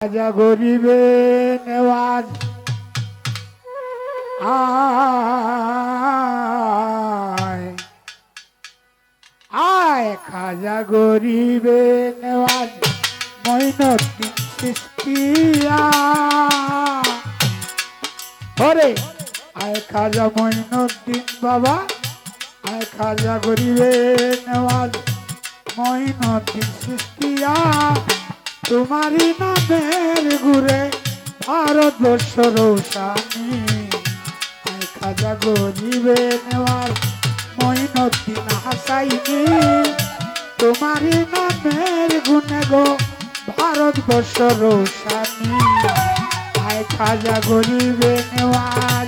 রাজা গরিবে নেওয়াজ আয়। আয় খাজা গরিবে নেওয়াজ মৈনতি সৃষ্টিয়া ওরে, আয় খাজা মৈনুদ্দিন বাবা, আয় খাজা গরিবে নেওয়াজ মৈনুদ্দিন সৃষ্টিয়া তোমারই নামের ঘুরে ভারতবর্ষ আয় খাজা গরিবে নেওয়ার মৈনুদ্দিন হাসাইনি। তোমারই নামের গুণে গো ভারতবর্ষ রৌসানি আয় খাজা গরিবে নেওয়ার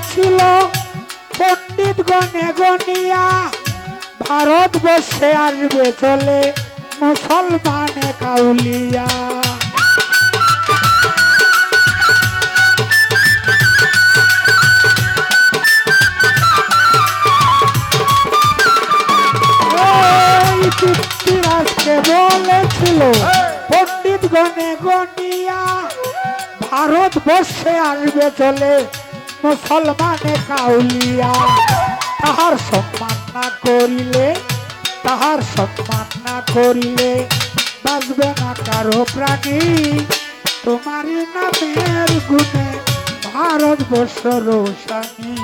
বলেছিল পণ্ডিত গণে গনিয়া, ভারতবর্ষে আসবে চলে মুসলমানে কাউলিয়া। পিতৃরাজকে বলেছিল পণ্ডিত গণে গনিয়া, ভারতবর্ষে আসবে চলে মুসলমানে কাউলিয়া। তাহার সম্মান না করিলে, তাহার সম্মান না করিলে বাঁচবে না কারও প্রাণী। তোমারই নামের গুণে ভারতবর্ষ রোশানি।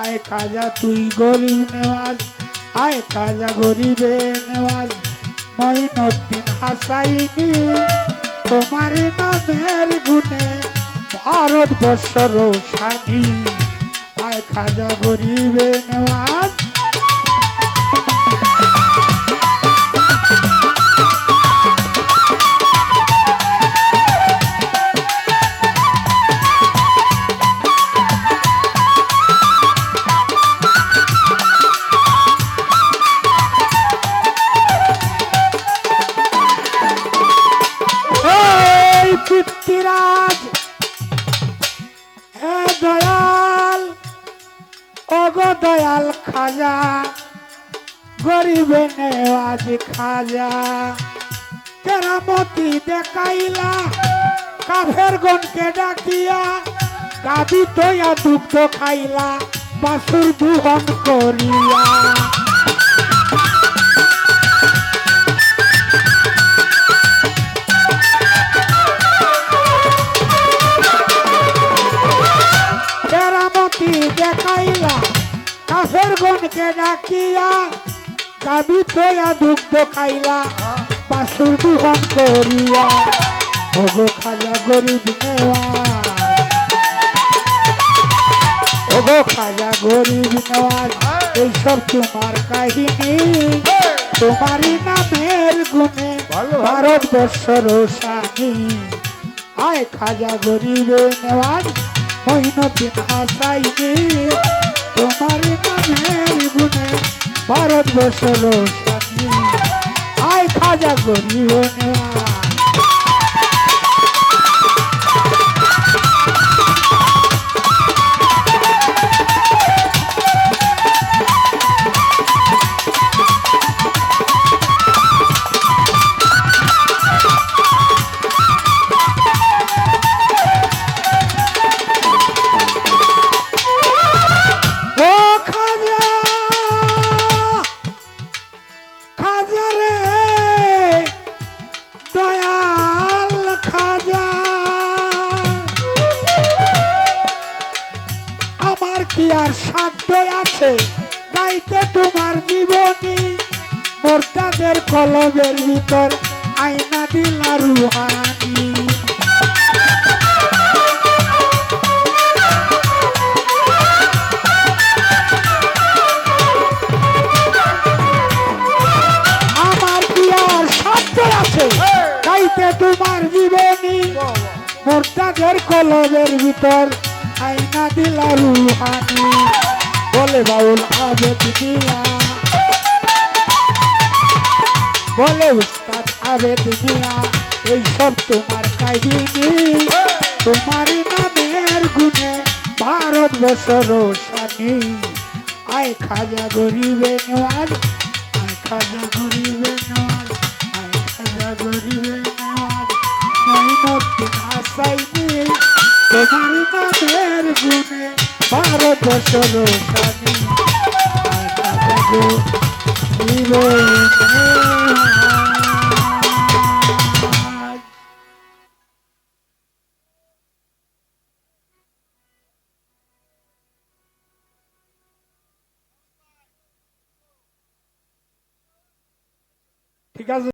আয় কাজা তুই গরিব নেওয়াজ, আয় কাজা গরিবে নেওয়াজ, মঈনুদ্দিন হাসাইনি। তোমার নামের গুণে ভারতবর্ষ রোশানি আয় খাজা গরিবে নেওয়াজ। এই ওগো দয়াল খাজা, গরিবে নেওয়াজ খাজা। কেরামতি দেখাইলা, কাফের গনকে ডাকিয়া গাবি তোয়া দুগ্ধ খাইলা, বাসুর দুহন করিয়া। ডাকিয়া গাবি তোয়া দুগ্ধ খাইলা, বাসুর দুহন করিয়া। ওগো খাজা গরিব নেওয়া। এইসব তোমার কাহিনী। তোমারই নামের গুণে ভারতবর্ষ রোশানি। আয় খাজা গরিবে নেওয়াজ মহিনদিন হাসাইনি তোমারই নামের গুণে ভারতবর্ষ লোক আয় খাজা গরিব নেওয়াজ আছে। গাইতে তোমার জীবনী মোর্তাদের কলবের ভিতর আয়না দিলা রুহানি। আমার কি আর আছে গাইতে তোমার জীবনী মোর্তাদের কলবের ভিতর আয়না দিলা রুহানি। বলে বাউল আবেদ মিয়া বলে উস্তাদ আবেদ মিয়া এইসব তোমার কাহিনী। তোমার নামের গুণে ভারতবর্ষ রোশানি। আয় খাজা গরিবে নেওয়াজ রোশানি আয় খাজা ঠিক আছে।